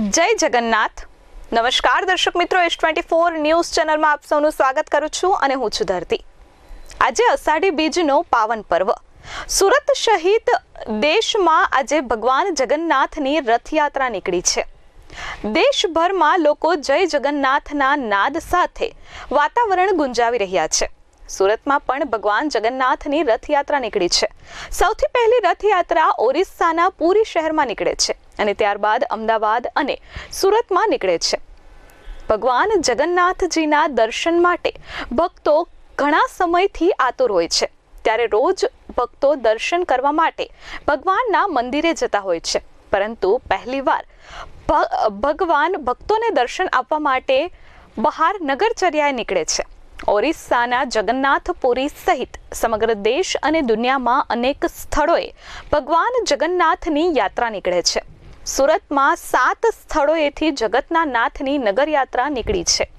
જય જગન્નાથ. નમસ્કાર દર્શક મિત્રો, એસ ટ્વેન્ટી ફોર ન્યૂઝ ચેનલમાં આપ સૌનું સ્વાગત કરું છું અને હું છું ધરતી. આજે અષાઢી બીજનો પાવન પર્વ. સુરત સહિત દેશમાં આજે ભગવાન જગન્નાથની રથયાત્રા નીકળી છે. દેશભરમાં લોકો જય જગન્નાથના નાદ સાથે વાતાવરણ ગુંજાવી રહ્યા છે. સુરતમાં પણ ભગવાન જગન્નાથની રથયાત્રા નીકળી છે. સૌથી પહેલી રથયાત્રા ઓરિસ્સાના પુરી શહેરમાં નીકળે છે અને ત્યારબાદ અમદાવાદ અને સુરતમાં નીકળે છે. ભગવાન જગન્નાથજીના દર્શન માટે ભક્તો ઘણા સમયથી આતુર હોય છે. ત્યારે રોજ ભક્તો દર્શન કરવા માટે ભગવાનના મંદિરે જતા હોય છે. પરંતુ પહેલીવાર ભગવાન ભક્તોને દર્શન આપવા માટે બહાર નગરચર્યાએ નીકળે છે. ઓરિસ્સાના જગન્નાથપુરી સહિત સમગ્ર દેશ અને દુનિયામાં અનેક સ્થળોએ ભગવાન જગન્નાથની યાત્રા નીકળે છે. સુરતમાં સાત સ્થળોએથી જગતના નાથની નગરયાત્રા નીકળી છે.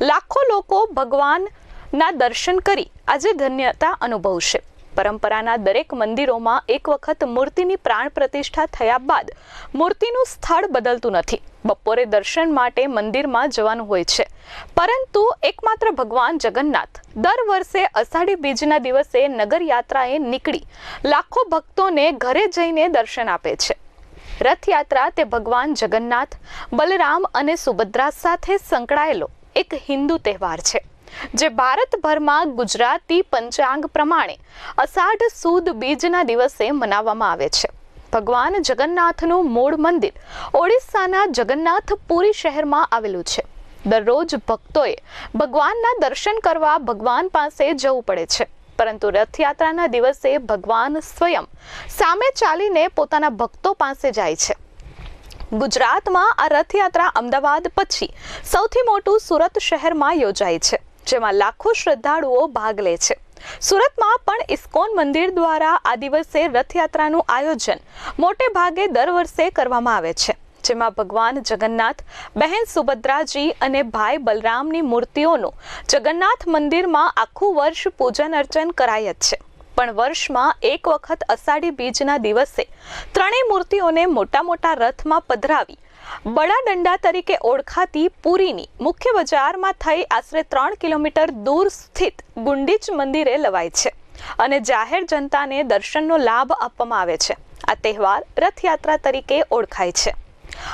લાખો લોકો ભગવાનના દર્શન કરી આજે ધન્યતા અનુભવશે. પરંપરાના દરેક મંદિરોમાં એક વખત મૂર્તિની પ્રાણ પ્રતિષ્ઠા થયા બાદ મૂર્તિનું સ્થળ બદલતું નથી. બપોરે દર્શન માટે મંદિરમાં જવાનું હોય છે. પરંતુ એકમાત્ર ભગવાન જગન્નાથ દર વર્ષે અષાઢી બીજના દિવસે નગરયાત્રાએ નીકળી લાખો ભક્તોને ઘરે જઈને દર્શન આપે છે. રથયાત્રા તે ભગવાન જગન્નાથ, બલરામ અને સુભદ્રા સાથે સંકળાયેલો એક હિન્દુ તહેવાર છે. જે ભારતભરમાં ગુજરાતી પંચાંગ પ્રમાણે અષાઢ સુદ બીજના દિવસે મનાવવામાં આવે છે. ભગવાન જગન્નાથનું મૂળ મંદિર ઓડિશાના જગન્નાથપુરી શહેરમાં આવેલું છે. દરરોજ ભક્તોએ ભગવાનના દર્શન કરવા ભગવાન પાસે જવું પડે છે. પરંતુ રથયાત્રાના દિવસે ભગવાન સ્વયં સામે ચાલીને પોતાના ભક્તો પાસે જાય છે. ગુજરાતમાં આ રથયાત્રા અમદાવાદ પછી સૌથી મોટું સુરત શહેરમાં યોજાય છે. જેમાં લાખો શ્રદ્ધાળુઓ ભાગ લે છે. સુરતમાં પણ ઇસ્કોન મંદિર દ્વારા આ દિવસે રથયાત્રાનું આયોજન મોટે ભાગે દર વર્ષે કરવામાં આવે છે. જેમાં ભગવાન જગન્નાથ, બહેન સુભદ્રાજી અને ભાઈ બલરામની મૂર્તિઓનું જગન્નાથ મંદિરમાં આખું વર્ષ પૂજન અર્ચન કરાય જ છે. પણ વર્ષમાં એક વખત અષાઢી બીજના દિવસે ત્રણેય મૂર્તિઓને મોટા મોટા રથમાં પધરાવી બડા દંડા તરીકે ઓળખાતી પુરીની મુખ્ય બજારમાં થઈ આશરે ત્રણ કિલોમીટર દૂર સ્થિત ગુંડીચ મંદિરે લવાય છે અને જાહેર જનતાને દર્શનનો લાભ આપવામાં આવે છે. આ તહેવાર રથયાત્રા તરીકે ઓળખાય છે.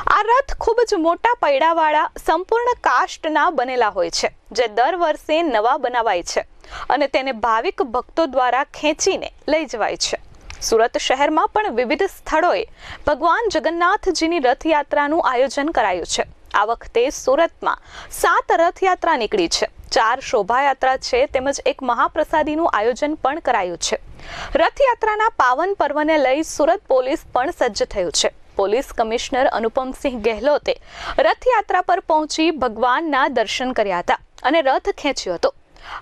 આ રથ ખૂબ જ મોટા પૈડાવાળા, સંપૂર્ણ કાષ્ટના બનેલા હોય છે, જે દર વર્ષે નવા બનાવાય છે અને તેને ભાવિક ભક્તો દ્વારા ખેંચીને લઈ જવાય છે. સુરત શહેરમાં પણ વિવિધ સ્થળોએ ભગવાન જગન્નાથજીની રથયાત્રાનું આયોજન કરાયું છે. આ વખતે સુરતમાં સાત રથયાત્રા નીકળી છે. ચાર શોભાયાત્રા છે તેમજ એક મહાપ્રસાદીનું આયોજન પણ કરાયું છે. રથયાત્રાના પાવન પર્વને લઈ સુરત પોલીસ પણ સજ્જ થયું છે. પોલીસ કમિશનર અનુપમસિંહ ગેહલોતે રથયાત્રા પર પહોંચી ભગવાનના દર્શન કર્યા હતા અને રથ ખેંચ્યો હતો.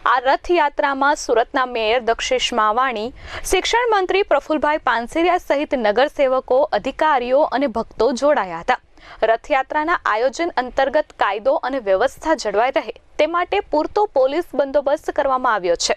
આ રથયાત્રામાં સુરતના મેયર દક્ષેશ માવાણી, શિક્ષણ મંત્રી પ્રફુલભાઈ પાનસેરિયા સહિત નગરસેવકો, અધિકારીઓ અને ભક્તો જોડાયા હતા. રથયાત્રાના આયોજન અંતર્ગત કાયદો અને વ્યવસ્થા જળવાઈ રહે તે માટે પૂરતો પોલીસ બંદોબસ્ત કરવામાં આવ્યો છે.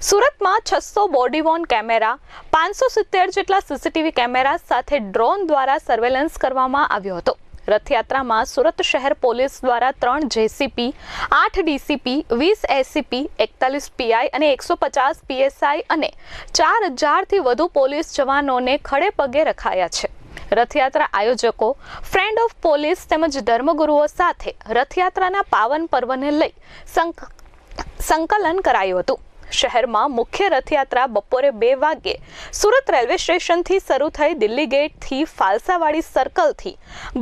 સુરતમાં છસો બોડીવોન કેમેરા, પાંચસો સિત્તેર જેટલા સીસીટીવી કેમેરા સાથે ડ્રોન દ્વારા સર્વેલન્સ કરવામાં આવ્યો હતો. રથયાત્રામાં સુરત શહેર પોલીસ દ્વારા ત્રણ જેસીપી, આઠ ડીસીપી, વીસ એસીપી, એકતાલીસ પીઆઈ અને એકસો પચાસ પીએસઆઈ અને ચાર હજારથી વધુ પોલીસ જવાનોને ખડે પગે રખાયા છે. રથયાત્રા આયોજકો ફ્રેન્ડ ઓફ પોલીસ તેમજ ધર્મગુરુઓ સાથે રથયાત્રાના પાવન પર્વને લઈ સંક- સંકલન કરાયું હતું. શહેરમાં મુખ્ય રથયાત્રા બપોરે બે વાગ્યે સુરત રેલવે સ્ટેશનથી શરૂ થઈ દિલ્હી ગેટથી ફાલસાવાડી સર્કલથી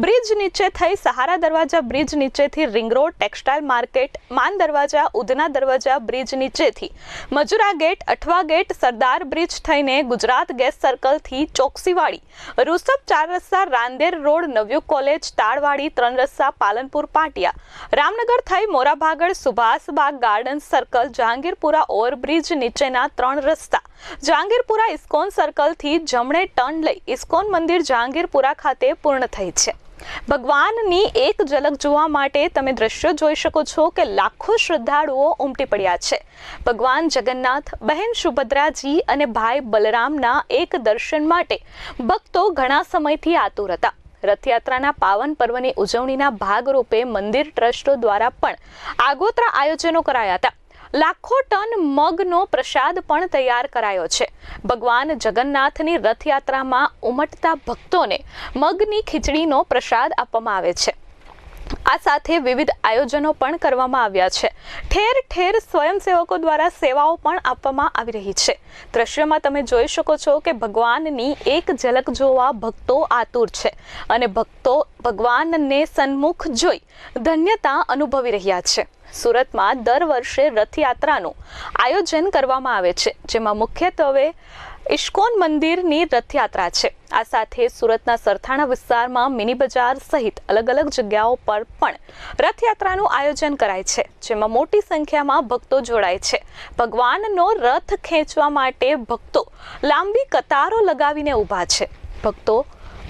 બ્રિજ નીચે થઈ સહારા દરવાજા બ્રિજ નીચેથી રિંગ રોડ ટેક્સટાઇલ માર્કેટ માન દરવાજા, ઉધના દરવાજા બ્રિજ નીચેથી Majura gate Athwa gate Sardar bridge થઈને ગુજરાત ગેસ સર્કલથી ચોકસીવાડી રૂસબ ચાર રસ્તા રાંદેર રોડ નવયુગ કોલેજ, તાળવાડી ત્રણ રસ્તા પાલનપુર, પાટિયા રામનગર થઈ Morabhagal, Subhashbag garden circle Jahangirpura overbridge નીચેના ત્રણ રસ્તા. જહાંગીરપુરા ઇસ્કોન સર્કલથી જમણે ટર્ન લઈ ઇસ્કોન મંદિર જહાંગીરપુરા ખાતે પૂર્ણ થઈ છે. ભગવાનની એક ઝલક જોવા માટે તમે દ્રશ્યો જોઈ શકો છો કે લાખો શ્રદ્ધાળુઓ ઉમટી પડ્યા છે. ભગવાન જગન્નાથ, બહેન સુભદ્રાજી અને ભાઈ બલરામના એક દર્શન માટે ભક્તો ઘણા સમયથી આતુર હતા. રથયાત્રાના પાવન પર્વની ઉજવણીના ભાગરૂપે મંદિર ટ્રસ્ટો દ્વારા પણ આગોતરા આયોજનો કરાયા હતા. લાખો ટન મગનો પ્રસાદ પણ તૈયાર કરાયો છે. ભગવાન જગન્નાથની રથયાત્રામાં ઉમટતા ભક્તોને મગની ખીચડીનો પ્રસાદ આપવામાં આવે છે. આ સાથે વિવિધ આયોજનો પણ કરવામાં આવ્યા છે. ઠેર ઠેર સ્વયંસેવકો દ્વારા સેવાઓ પણ આપવામાં આવી રહી છે. દ્રશ્યમાં તમે જોઈ શકો છો કે ભગવાનની એક ઝલક જોવા ભક્તો આતુર છે અને ભક્તો ભગવાનને સન્મુખ જોઈ ધન્યતા અનુભવી રહ્યા છે. સુરતમાં દર વર્ષે રથયાત્રાનું આયોજન કરવામાં આવે છે, જેમાં મુખ્યત્વે ઇસ્કોન મંદિરની રથયાત્રા છે. આ સાથે સુરતના સરથાણા વિસ્તારમાં મિની બજાર સહિત અલગ અલગ જગ્યાઓ પર પણ રથયાત્રાનું આયોજન કરાય છે, જેમાં મોટી સંખ્યામાં ભક્તો જોડાય છે. ભગવાનનો રથ ખેંચવા માટે ભક્તો લાંબી કતારો લગાવીને ઊભા છે. ભક્તો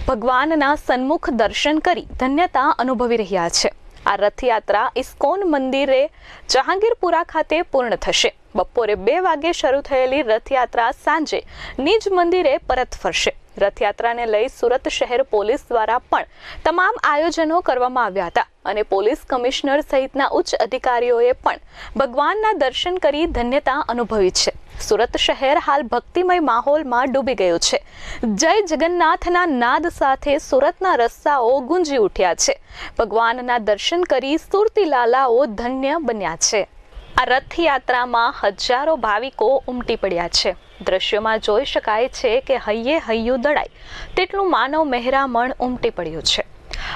ભગવાનના સન્મુખ દર્શન કરી ધન્યતા અનુભવી રહ્યા છે. આ રથયાત્રા ઇસ્કોન મંદિરે જહાંગીરપુરા ખાતે પૂર્ણ થશે. બપોરે બે વાગે શરૂ થયેલી રથયાત્રા સાંજે નિજ મંદિરે પરત ફરશે. રથયાત્રાને લઈ સુરત શહેર પોલીસ દ્વારા પણ તમામ આયોજનો કરવામાં આવ્યા હતા અને પોલીસ કમિશનર સહિતના ઉચ્ચ અધિકારીઓએ પણ ભગવાનના દર્શન કરી ધન્યતા અનુભવી છે. સુરત શહેર હાલ ભક્તિમય માહોલમાં ડૂબી ગયું છે. જય જગન્નાથના નાદ સાથે સુરતના રસ્તાઓ ગુંજી ઉઠ્યા છે. ભગવાનના દર્શન કરી સુરતી લાલાઓ ધન્ય બન્યા છે. આ રથયાત્રામાં હજારો ભાવિકો ઉમટી પડ્યા છે. દ્રશ્યોમાં જોઈ શકાય છે કે હૈયે હૈયું દળાય, તેટલું માનવ મહેરામણ ઉમટી પડ્યું છે.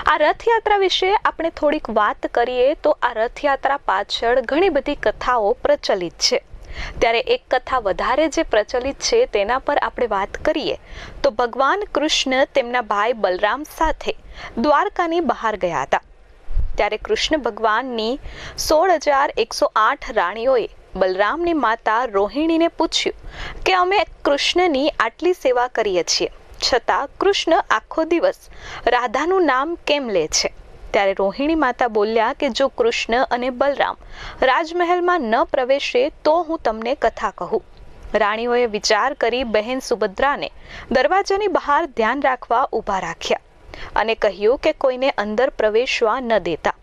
આ રથયાત્રા વિશે આપણે થોડીક વાત કરીએ તો આ રથયાત્રા પાછળ ઘણી બધી કથાઓ પ્રચલિત છે. ત્યારે એક કથા વધારે જે પ્રચલિત છે તેના પર આપણે વાત કરીએ. તો ભગવાન કૃષ્ણ તેમના ભાઈ બલરામ સાથે દ્વારકાની બહાર ગયા હતા. ત્યારે કૃષ્ણ ભગવાનની સોળ હજાર એકસો આઠ રાણીઓએ બલરામની માતા રોહિણીને પૂછ્યું કે અમે કૃષ્ણની આટલી સેવા કરીએ છીએ, છતાં કૃષ્ણ આખો દિવસ રાધાનું નામ કેમ લે છે? ત્યારે રોહિણી માતા બોલ્યા કે જો કૃષ્ણ અને બલરામ રાજમહેલમાં ન પ્રવેશે તો હું તમને કથા કહું. રાણીઓએ વિચાર કરી બહેન સુભદ્રાને દરવાજાની બહાર ધ્યાન રાખવા ઊભા રાખ્યા અને કહ્યું કે કોઈને અંદર પ્રવેશવા ન દેતા.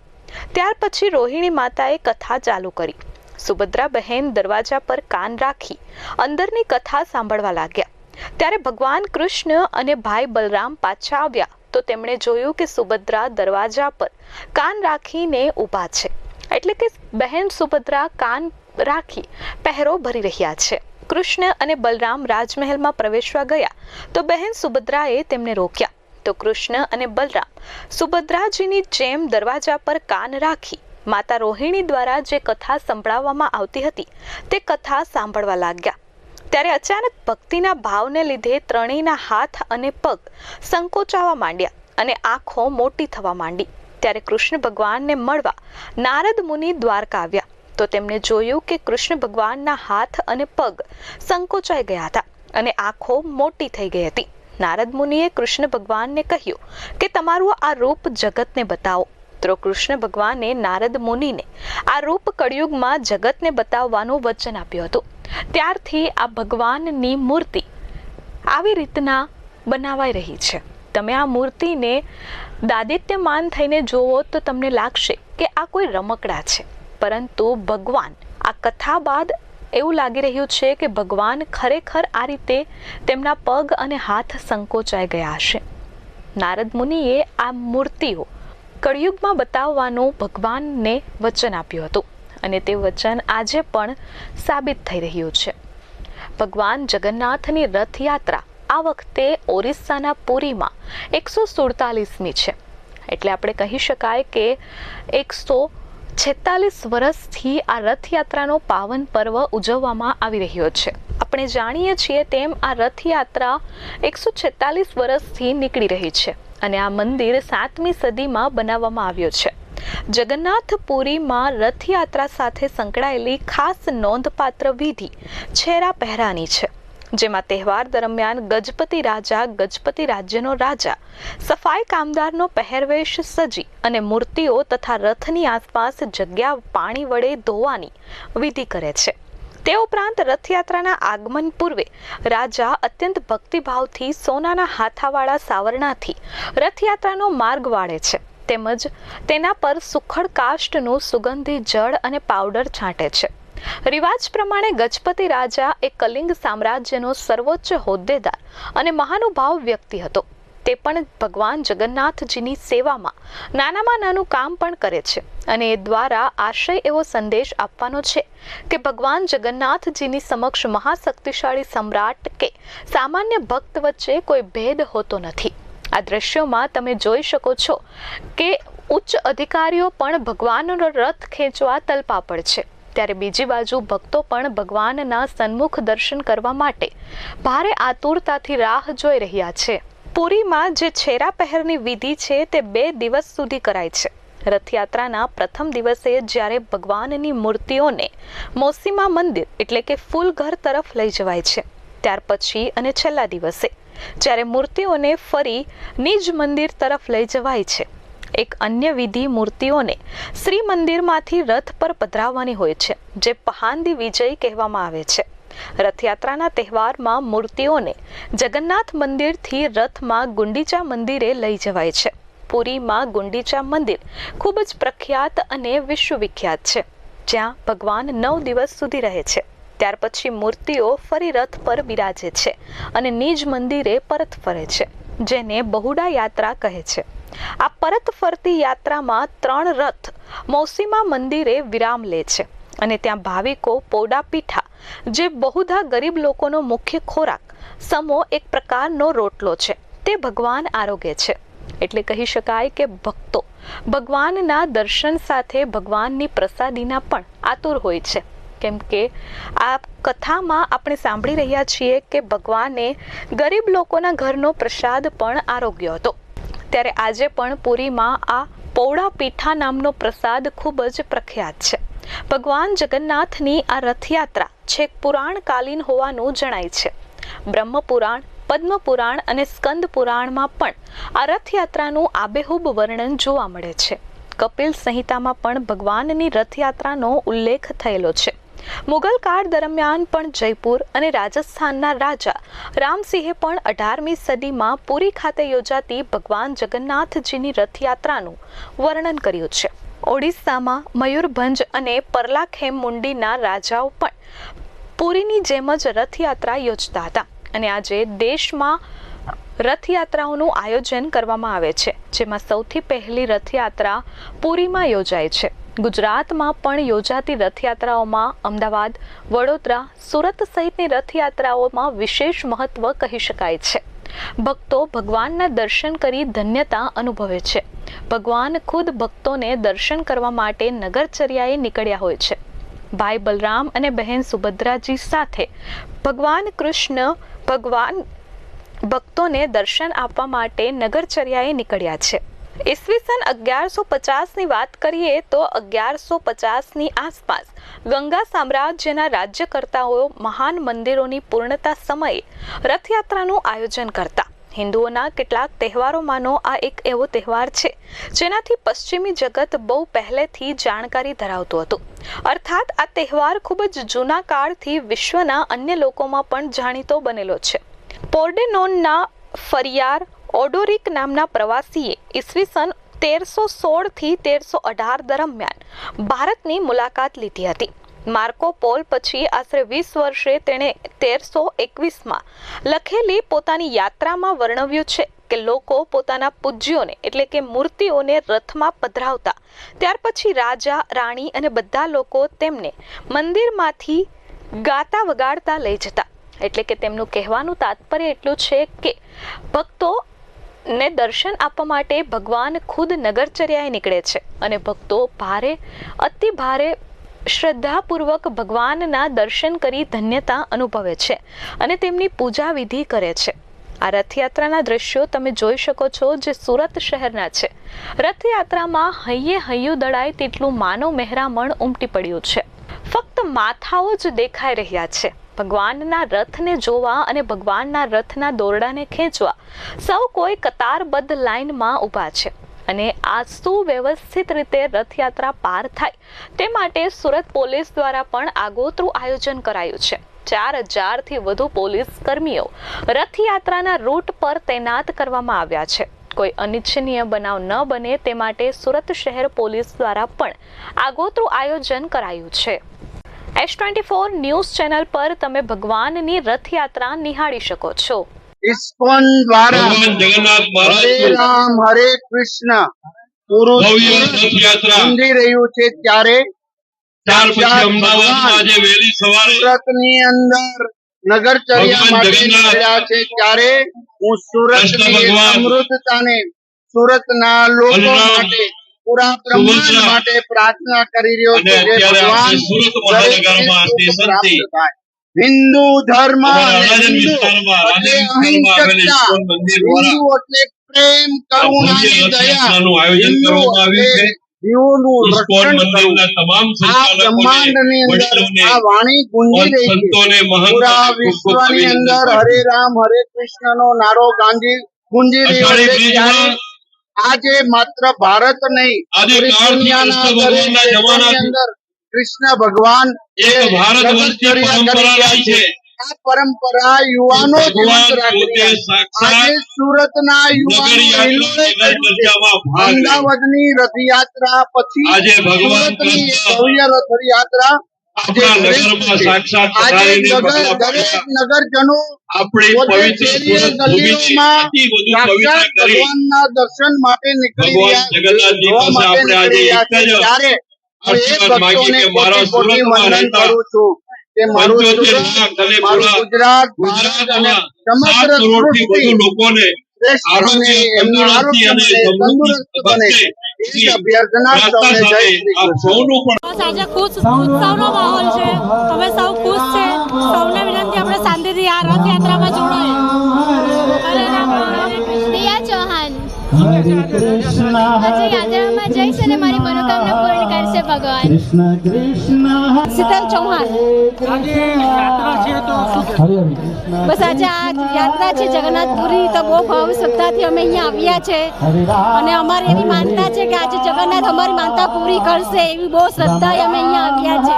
ત્યાર પછી રોહિણી માતાએ કથા ચાલુ કરી. સુભદ્રા બહેન દરવાજા પર કાન રાખી અંદરની કથા સાંભળવા લાગ્યા. ત્યારે ભગવાન કૃષ્ણ અને ભાઈ બલરામ પાછા આવ્યા તો તેમણે જોયું કે સુભદ્રા દરવાજા પર કાન રાખીને ઊભા છે. એટલે કે બહેન સુભદ્રા કાન રાખી પહેરો ભરી રહ્યા છે. કૃષ્ણ અને બલરામ રાજમહેલમાં પ્રવેશવા ગયા તો બહેન સુભદ્રાએ તેમને રોક્યા. તો કૃષ્ણ અને બલરામ સુભદ્રાજીની જેમ દરવાજા પર કાન રાખી માતા રોહિણી દ્વારા જે કથા સંભળાવવામાં આવતી હતી, તે કથા સાંભળવા લાગ્યા. ત્યારે અચાનક ભક્તિના ભાવને લીધે ત્રણેયના હાથ અને પગ સંકોચાવા માંડ્યા અને આંખો મોટી થવા માંડી. ત્યારે કૃષ્ણ ભગવાનને મળવા નારદ મુનિ દ્વારકા આવ્યા. તો તેમણે જોયું કે કૃષ્ણ ભગવાનના હાથ અને પગ સંકોચાઈ ગયા હતા અને આંખો મોટી થઈ ગઈ હતી. નારદ મુનિએ કૃષ્ણ ભગવાનને કહ્યું કે તમારું આ રૂપ જગતને બતાવો. તો કૃષ્ણ ભગવાને નારદ મુનિને આ રૂપ કળિયુગમાં જગતને બતાવવાનું વચન આપ્યું હતું. ત્યારથી આ ભગવાનની મૂર્તિ આવી રીતના બનાવાઈ રહી છે. તમે આ મૂર્તિને દાદિત્યમાન થઈને જોવો તો તમને લાગશે કે આ કોઈ રમકડા છે. પરંતુ ભગવાન, આ કથા બાદ એવું લાગી રહ્યું છે કે ભગવાન ખરેખર આ રીતે તેમના પગ અને હાથ સંકોચાઈ ગયા હશે. નારદ મુનિએ આ મૂર્તિઓ કળિયુગમાં બતાવવાનું ભગવાનને વચન આપ્યું હતું. અને તે વચન આજે પણ સાબિત થઈ રહ્યું છે. ભગવાન જગન્નાથની રથયાત્રા આ વખતે ઓરિસ્સાના પુરીમાં એકસો સુડતાલીસમી છે. એટલે આપણે કહી શકાય કે એકસો છેતાલીસ વર્ષથી આ રથયાત્રાનો પાવન પર્વ ઉજવવામાં આવી રહ્યો છે. આપણે જાણીએ છીએ તેમ આ રથયાત્રા એકસો છેતાલીસ વર્ષથી નીકળી રહી છે. અને આ મંદિર સાતમી સદીમાં બનાવવામાં આવ્યું છે. જગન્નાથપુરીમાં રથયાત્રા સાથે સંકળાયેલી ખાસ નોંધપાત્ર વિધિ છેરા પહેરાની છે, જેમાં તહેવાર દરમિયાન ગજપતિ રાજા ગજપતિ રાજ્યનો રાજા, સફાઈ કામદારનો પહેરવેશ સજી અને મૂર્તિઓ તથા રથની આસપાસ જગ્યા પાણી વડે ધોવાની વિધિ કરે છે. તે ઉપરાંત રથયાત્રાના આગમન પૂર્વે રાજા અત્યંત ભક્તિભાવથી સોનાના હાથાવાળા સાવરણાથી રથયાત્રાનો માર્ગ વાળે છે. તેમજ તેના પર સુખડ કાષ્ટનું સુગંધી જળ અને પાવડર છાંટે છે. રિવાજ પ્રમાણે ગજપતિ રાજા એ કલિંગ સામ્રાજ્યનો સર્વોચ્ચ હોદ્દેદાર અને મહાનુભાવ વ્યક્તિ હતો. તે પણ ભગવાન જગન્નાથજીની સેવામાં નાનામાં નાનું કામ પણ કરે છે. અને એ દ્વારા આશય એવો સંદેશ આપવાનો છે કે ભગવાન જગન્નાથજીની સમક્ષ મહાશક્તિશાળી સમ્રાટ કે સામાન્ય ભક્ત વચ્ચે કોઈ ભેદ હોતો નથી. આ દ્રશ્યોમાં તમે જોઈ શકો છો કે ઉચ્ચ અધિકારીઓ પણ ભગવાનનો રથ ખેંચવા તલપાપડ છે. ત્યારે બીજી બાજુ ભક્તો પણ ભગવાનના સન્મુખ દર્શન કરવા માટે ભારે આતુરતાથી રાહ જોઈ રહ્યા છે. પુરીમાં જે છેરા પહેરની વિધિ છે તે બે દિવસ સુધી કરાય છે. રથયાત્રાના પ્રથમ દિવસે જ્યારે ભગવાનની મૂર્તિઓને મોસીમા મંદિર એટલે કે ફૂલ ઘર તરફ લઈ જવાય છે, ત્યાર પછી અને છેલ્લા દિવસે જ્યારે મૂર્તિઓને ફરી નિજ મંદિર તરફ લઈ જવાય છે, એક અન્ય વિધિ મૂર્તિઓને શ્રી મંદિરમાંથી રથ પર પધરાવવાની હોય છે, જે પહાંદી વિજય કહેવામાં આવે છે. રથયાત્રાના તહેવારમાં મૂર્તિઓને જગન્નાથ મંદિરથી રથમાં ગુંડીચા મંદિરે લઈ જવાય છે. પુરીમાં ગુંડીચા મંદિર ખૂબ જ પ્રખ્યાત અને વિશ્વવિખ્યાત છે. જ્યાં ભગવાન નવ દિવસ સુધી રહે છે. ત્યાર પછી મૂર્તિઓ ફરી રથ પર બિરાજે છે અને નિજ મંદિરે પરત ફરે છે, જેને બહુડા યાત્રા કહે છે. આ પરત ફરતી યાત્રામાં ત્રણ રથ મૌસીમા મંદિરે વિરામ લે છે અને ત્યાં ભાવિકો પોડા પીઠા, જે બહુધા ગરીબ લોકોનો મુખ્ય ખોરાક સમો એક પ્રકારનો રોટલો છે, તે ભગવાન આરોગ્ય છે. એટલે કહી શકાય કે ભક્તો. ભગવાનના દર્શન સાથે ભગવાનની પ્રસાદીના પણ આતુર હોય છે. કેમ કે આ કથામાં આપણે સાંભળી રહ્યા છીએ કે ભગવાને ગરીબ લોકોના ઘરનો પ્રસાદ પણ આરોગ્ય હતો. ત્યારે આજે પણ પુરીમાં આ પૌડા પીઠા નામનો પ્રસાદ ખૂબ જ પ્રખ્યાત છે. ભગવાન જગન્નાથની આ રથયાત્રા છેક પુરાણકાલીન હોવાનું જણાય છે. બ્રહ્મ પુરાણ પદ્મ પુરાણ અને સ્કંદ પુરાણમાં પણ આ રથયાત્રાનું આબેહૂબ વર્ણન જોવા મળે છે. કપિલ સંહિતામાં પણ ભગવાનની રથયાત્રાનો ઉલ્લેખ થયેલો છે. મુગલ કાળ દરમિયાન પણ જયપુર અને રાજસ્થાનના રાજા રામસિંહે પણ અઢારમી સદીમાં પુરી ખાતે યોજાતી ભગવાન જગન્નાથજીની રથયાત્રાનું વર્ણન કર્યું છે. ઓડિશામાં મયુરભંજ અને પરલાખેમ મુંડીના રાજાઓ પણ પુરીની જેમ જ રથયાત્રા યોજતા હતા. અને આજે દેશમાં રથયાત્રાઓનું આયોજન કરવામાં આવે છે, જેમાં સૌથી પહેલી રથયાત્રા પુરીમાં યોજાય છે. ગુજરાતમાં પણ યોજાતી રથયાત્રાઓમાં અમદાવાદ, વડોદરા, સુરત સહિતની રથયાત્રાઓમાં વિશેષ મહત્વ કહી શકાય છે. ભક્તો ભગવાનના દર્શન કરી ધન્યતા અનુભવે છે. ભગવાન ખુદ ભક્તોને દર્શન કરવા માટે નગરચર્યાએ નીકળ્યા હોય છે. ભાઈ બલરામ અને બહેન સુભદ્રાજી સાથે ભગવાન કૃષ્ણ ભગવાન ભક્તોને દર્શન આપવા માટે નગરચર્યાએ નીકળ્યા છે. ઈસવીસન અગિયારસો પચાસની વાત કરીએ તો અગિયારસો પચાસની આસપાસ ગંગા સામ્રાજ્યના રાજ્યકર્તાઓ મહાન મંદિરોની પૂર્ણતા સમયે રથયાત્રાનું આયોજન કરતા હિન્દુઓના કેટલાક તહેવારોમાંનો આ એક એવો તહેવાર છે, જેનાથી પશ્ચિમી જગત બહુ પહેલેથી જાણકારી ધરાવતું હતું. અર્થાત આ તહેવાર ખૂબ જ જૂના કાળથી વિશ્વના અન્ય લોકોમાં પણ જાણીતો બનેલો છે. પોર્ડેનોનના ફરિયાર ઓડોરિક નામના પ્રવાસીએ ઈસવીસન તેરસો સોળથી તેરસો અઢાર દરમિયાન ભારતની મુલાકાત લીધી હતી. માર્કો પોલ પછી આશરે વીસ વર્ષે તેણે તેરસો એકવીસમાં લખેલી પોતાની યાત્રામાં વર્ણવ્યું છે કે લોકો પોતાના પૂજ્યોને એટલે કે મૂર્તિઓને રથમાં પધરાવતા. ત્યાર પછી રાજા, રાણી અને બધા લોકો તેમને મંદિરમાંથી ગાતા વગાડતા લઈ જતા. એટલે કે તેમનું કહેવાનું તાત્પર્ય એટલું છે કે ભક્તો ને દર્શન આપવા માટે ભગવાન ખુદ નગરચર્યાએ નીકળે છે અને ભક્તો ભારે, અતિ ભારે શ્રદ્ધાપૂર્વક ભગવાનના દર્શન કરી ધન્યતા અનુભવે છે અને તેમની પૂજા વિધિ કરે છે. આ રથયાત્રાના દ્રશ્યો તમે જોઈ શકો છો જે સુરત શહેરના છે. રથયાત્રામાં હૈયે હૈયું દળાય તેટલું માનવ મહેરામણ ઉમટી પડ્યું છે. ફક્ત માથાઓ જ દેખાઈ રહ્યા છે. ભગવાનના રથને જોવા અને ભગવાનના રથના દોરડાને ખેંચવા સૌ કોઈ કતારબદ્ધ લાઇનમાં ઊભા છે. અને આ સુવ્યવસ્થિત રીતે રથયાત્રા પાર થાય. તે માટે સુરત પોલીસ દ્વારા પણ આગોતરું આયોજન કરાયું છે. ચાર હજારથી વધુ પોલીસ કર્મીઓ રથયાત્રાના રૂટ પર તૈનાત કરવામાં આવ્યા છે. કોઈ અનિચ્છનીય બનાવ ન બને તે માટે સુરત શહેર પોલીસ દ્વારા પણ આગોતરું આયોજન કરાયું છે. S twenty four news channel પર તમે ભગવાનની રથયાત્રા નિહાળી શકો છો. ઇસ્કોન દ્વારા ભગવાન જગન્નાથ હરે મહારાજ રામ હરે કૃષ્ણ પૂરું ભવ્ય સુરત રથયાત્રા ગુંજી રહ્યું છે ત્યારે ત્યાર પછી સાક્ષાત અમદાવાદમાં ભગવાન આજે વહેલી સવારે સુરતની અંદર નગરચર્યા ભગવાન માટે જગન્નાથ નીકળ્યા છે ત્યારે હું સુરતની કૃષ્ણ ભગવાન સમૃદ્ધતાને સુરતના લોકો બલરામ, માટે પૂરા બ્રહ્માંડ સુભદ્રા માટે પ્રાર્થના કરી રહ્યો અને છું જે અત્યારે ભગવાન આપણે સુરત દરેકને મહાનગરમાં સુખ સ્ટેશનથી પ્રાપ્ત થાય. હિન્દુ ધર્મ હિન્દુ એટલે અહિંસકતા. હિન્દુ પ્રેમ આ ભવ્ય દયા. હિન્દુ એટલે જીવોનું રક્ષણ તમામ સંચાલકોને વડીલોને આ વાણી ગુંજી રહી છે. સંતોને પૂરા મહંતોને ખૂબ ખૂબ વિશ્વની અંદર હરે રામ હરે કૃષ્ણ નો નારો ગાંધી ગુંજી રહ્યો છે. ત્યારે આજે માત્ર ભારત નહીં આજે દુનિયાના દરેક દેશોની અંદર કૃષ્ણ ભગવાન એક ભારત વર્ષની પરંપરા રહી છે. આ પરંપરા યુવાનો આજે સુરતના યુવાનો અમદાવાદની રથયાત્રા પછી આજે ભગવાન સુરતની એક કૃષ્ણ ભવ્ય રથયાત્રા ભગવાનના દર્શન માટે નીકળી રહ્યા જોવા માટે નીકળી રહ્યા છે. ત્યારે હું એ ભક્તોને કોટી કોટી વંદન કરું છું કે મારું સુરત મારું ગુજરાત ભારત અને સમગ્ર સૃષ્ટિ લોકોને આરોગ્ય, એમનું આરોગ્ય અને તંદુરસ્ત બને. એવી અભ્યર્થના સૌને જય શ્રી કૃષ્ણ. સૌનું પણ બસ આજે ખુશ ઉત્સવનો માહોલ છે. તમે સૌ ખુશ છે. સૌને વિનંતી આપણે શાંતિથી આ રથયાત્રામાં જોડાય આજે યાત્રામાં જઈશ અને મારી મનોકામના પૂર્ણ કરશે ભગવાન. શીતલ ચૌહાણ. બસ આજે આ યાત્રા છે જગન્નાથપુરી તો બહુ ભાવ શ્રદ્ધાથી અમે અહીંયા આવ્યા છે. અને અમારી એવી માનતા છે કે આજે જગન્નાથ અમારી માનતા પૂરી કરશે એવી બહુ શ્રદ્ધા અમે અહીંયા આવ્યા છે.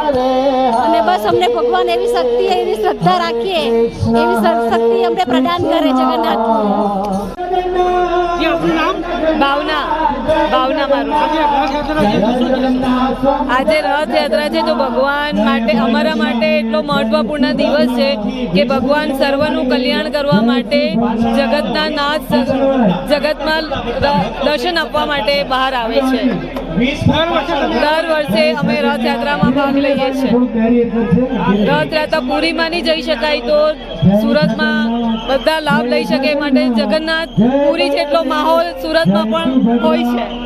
અને બસ અમને ભગવાન એવી શક્તિ એવી શ્રદ્ધા રાખીએ એવી શક્તિ અમને પ્રદાન કરે જગન્નાથ ભાવના ભાવના મારું. આજે રથયાત્રા છે તો ભગવાન માટે, અમારા માટે એટલો મહત્વપૂર્ણ દિવસ છે કે ભગવાન સર્વનું કલ્યાણ કરવા માટે જગતના નાથ, જગતમાં દર્શન આપવા માટે બહાર આવે છે. દર વર્ષે અમે રથયાત્રામાં ભાગ લઈએ છીએ. રથયાત્રા પૂરીમાં નહીં જઈ શકાય તો સુરતમાં બધા લાભ લઈ શકે એ માટે જગન્નાથ પુરી જેટલો માહોલ સુરતમાં પણ હોય છે.